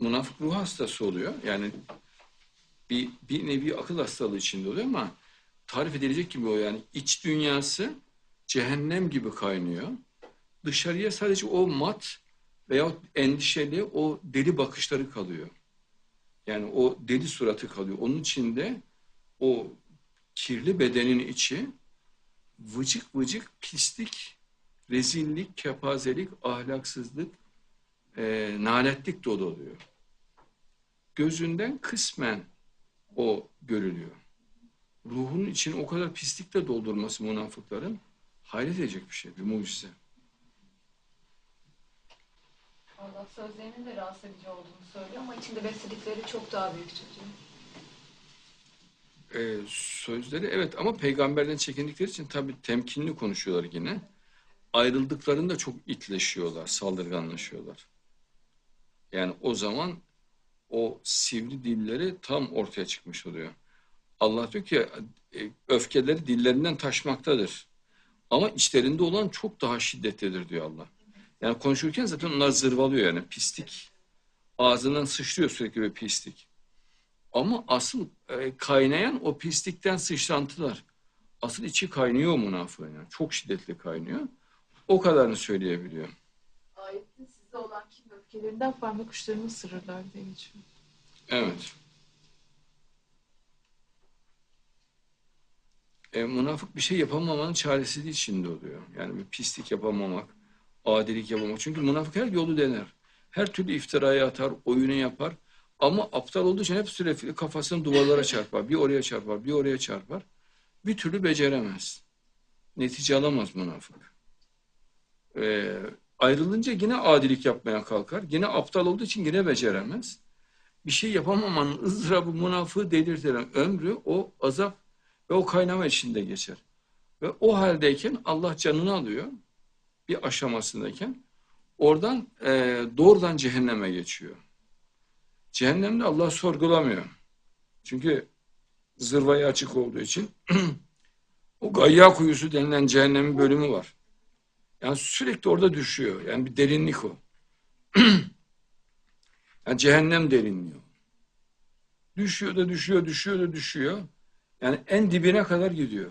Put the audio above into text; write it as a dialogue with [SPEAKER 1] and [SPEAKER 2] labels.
[SPEAKER 1] münafık ruh hastası oluyor. Yani bir, bir nevi akıl hastalığı içinde oluyor ama tarif edilecek gibi o yani iç dünyası cehennem gibi kaynıyor. Dışarıya sadece o mat veya endişeli o deli bakışları kalıyor. Yani o deli suratı kalıyor. Onun içinde o kirli bedenin içi vıcık vıcık pislik, rezillik, kepazelik, ahlaksızlık, e, naletlik dolu oluyor. Gözünden kısmen o görülüyor. Ruhunun için o kadar pislikle doldurması münafıkların hayret edecek bir şey, bir mucize.
[SPEAKER 2] Allah sözlerinin de rahatsız edici olduğunu söylüyor ama içinde besledikleri çok daha büyük çocuğu.
[SPEAKER 1] Ee, sözleri evet ama peygamberden çekindikleri için tabii temkinli konuşuyorlar yine. Ayrıldıklarında çok itleşiyorlar, saldırganlaşıyorlar. Yani o zaman o sivri dilleri tam ortaya çıkmış oluyor. Allah diyor ki e, öfkeleri dillerinden taşmaktadır. Ama içlerinde olan çok daha şiddetlidir diyor Allah. Yani konuşurken zaten onlar zırvalıyor yani pislik. Ağzından sıçrıyor sürekli bir pislik. Ama asıl e, kaynayan o pislikten sıçrantılar. Asıl içi kaynıyor münafığın yani. Çok şiddetli kaynıyor. O kadarını söyleyebiliyor.
[SPEAKER 3] Öfkelerinden parmak uçlarını ısırırlar diye geçiyor.
[SPEAKER 1] Evet. E, münafık bir şey yapamamanın çaresizliği içinde oluyor. Yani bir pislik yapamamak, adilik yapamamak. Çünkü münafık her yolu dener. Her türlü iftiraya atar, oyunu yapar. Ama aptal olduğu için hep sürekli kafasını duvarlara çarpar. Bir oraya çarpar, bir oraya çarpar. Bir türlü beceremez. Netice alamaz münafık. E, ayrılınca yine adilik yapmaya kalkar. Yine aptal olduğu için yine beceremez bir şey yapamamanın ızdırabı münafığı delirtir. Ömrü o azap ve o kaynama içinde geçer. Ve o haldeyken Allah canını alıyor bir aşamasındayken oradan e, doğrudan cehenneme geçiyor. Cehennemde Allah sorgulamıyor. Çünkü zırvaya açık olduğu için o gayya kuyusu denilen cehennemin bölümü var. Yani sürekli orada düşüyor. Yani bir derinlik o. Yani cehennem derinliyor. Düşüyor da düşüyor, düşüyor da düşüyor. Yani en dibine kadar gidiyor.